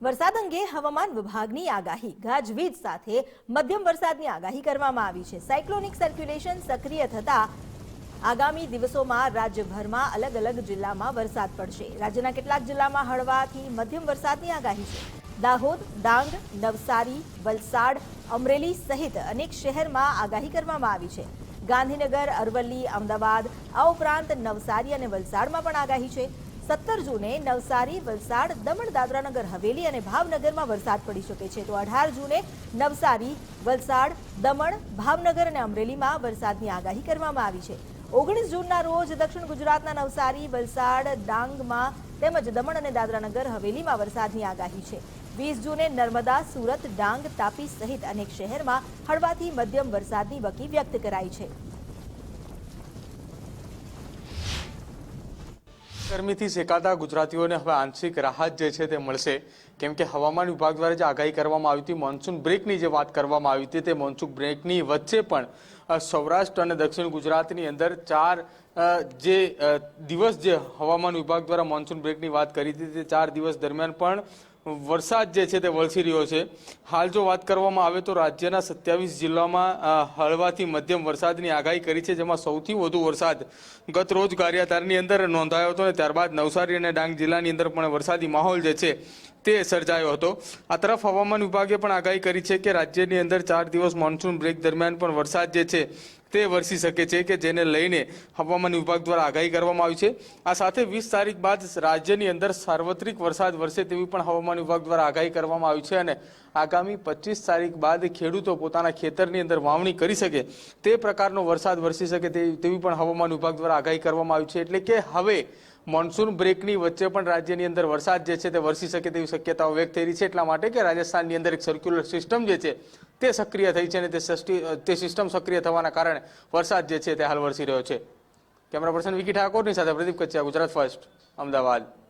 વરસાદ અંગે હવામાન વિભાગની આગાહી. ગાજવીજ સાથે મધ્યમ વરસાદની આગાહી કરવામાં આવી છે. સાયક્લોનિક સર્ક્યુલેશન સક્રિય થતા આગામી દિવસોમાં રાજ્યભરમાં અલગ અલગ જિલ્લામાં વરસાદ પડશે. રાજ્યના કેટલાક જિલ્લામાં હળવાથી મધ્યમ વરસાદની આગાહી છે. દાહોદ, ડાંગ, નવસારી, વલસાડ, અમરેલી સહિત અનેક શહેરમાં આગાહી કરવામાં આવી છે. ગાંધીનગર, અરવલ્લી, અમદાવાદ, આ ઉપરાંત નવસારી અને વલસાડમાં પણ આગાહી છે. સત્તર જૂને નવસારી, વલસાડ, દમણ, દાદરાનગર, હવેલી અને ભાવનગરમાં વરસાદ પડી શકે છે. તો અઢાર જૂને નવસારી, વલસાડ, દમણ, ભાવનગર અને અમરેલીમાં વરસાદની આગાહી કરવામાં આવી છે. ઓગણીસ જૂનના રોજ દક્ષિણ ગુજરાતના નવસારી, વલસાડ, ડાંગમાં તેમજ દમણ અને દાદરાનગર, હવેલીમાં વરસાદની આગાહી છે. વીસ જૂને નર્મદા, સુરત, ડાંગ, તાપી સહિત અનેક શહેરમાં હળવાથી મધ્યમ વરસાદની વકી વ્યક્ત કરાઈ છે. ગરમીથી શેકાતા ગુજરાતીઓને હવે આંશિક રાહત જે છે તે મળશે. કેમ કે હવામાન વિભાગ દ્વારા જે આગાહી કરવામાં આવી હતી મોન્સૂન બ્રેકની જે વાત કરવામાં આવી હતી, તે મોન્સૂન બ્રેકની વચ્ચે પણ સૌરાષ્ટ્ર અને દક્ષિણ ગુજરાતની અંદર ચાર જે દિવસ જે હવામાન વિભાગ દ્વારા મોન્સૂન બ્રેકની વાત કરી હતી, તે ચાર દિવસ દરમિયાન પણ વરસાદ જે છે તે વરસી રહ્યો છે. હાલ જો વાત કરવામાં આવે તો રાજ્યના સત્યાવીસ જિલ્લામાં હળવાથી મધ્યમ વરસાદની આગાહી કરી છે, જેમાં સૌથી વધુ વરસાદ ગત રોજ ગારિયાધારની અંદર નોંધાયો હતો અને ત્યારબાદ નવસારી અને ડાંગ જિલ્લાની અંદર પણ વરસાદી માહોલ જે છે તે સર્જાયો હતો. આ તરફ હવામાન વિભાગે પણ આગાહી કરી છે કે રાજ્યની અંદર ચાર દિવસ મોન્સૂન બ્રેક દરમિયાન પણ વરસાદ જે છે તે વરસી શકે છે કે જેને લઈને હવામાન વિભાગ દ્વારા આગાહી કરવામાં આવી છે. આ સાથે વીસ તારીખ બાદ રાજ્યની અંદર સાર્વત્રિક વરસાદ વરસે તેવી પણ હવામાન વિભાગ દ્વારા આગાહી કરવામાં આવી છે અને આગામી પચીસ તારીખ બાદ ખેડૂતો પોતાના ખેતરની અંદર વાવણી કરી શકે, તે પ્રકારનો વરસાદ વરસી શકે તેવી પણ હવામાન વિભાગ દ્વારા આગાહી કરવામાં આવી છે. એટલે કે હવે મોન્સૂન બ્રેકની વચ્ચે પણ રાજ્યની અંદર વરસાદ જે છે તે વરસી શકે તેવી શક્યતાઓ વ્યક્ત થઈ રહી છે. એટલા માટે કે રાજસ્થાનની અંદર એક સર્ક્યુલર સિસ્ટમ જે છે તે સક્રિય થઈ છે અને તે તે સિસ્ટમ સક્રિય થવાના કારણે વરસાદ જે છે તે હાલ વરસી રહ્યો છે. કેમેરા પર્સન વિકી ઠાકોરની સાથે પ્રદીપ કચ્યા ગુજરાત ફર્સ્ટ, અમદાવાદ.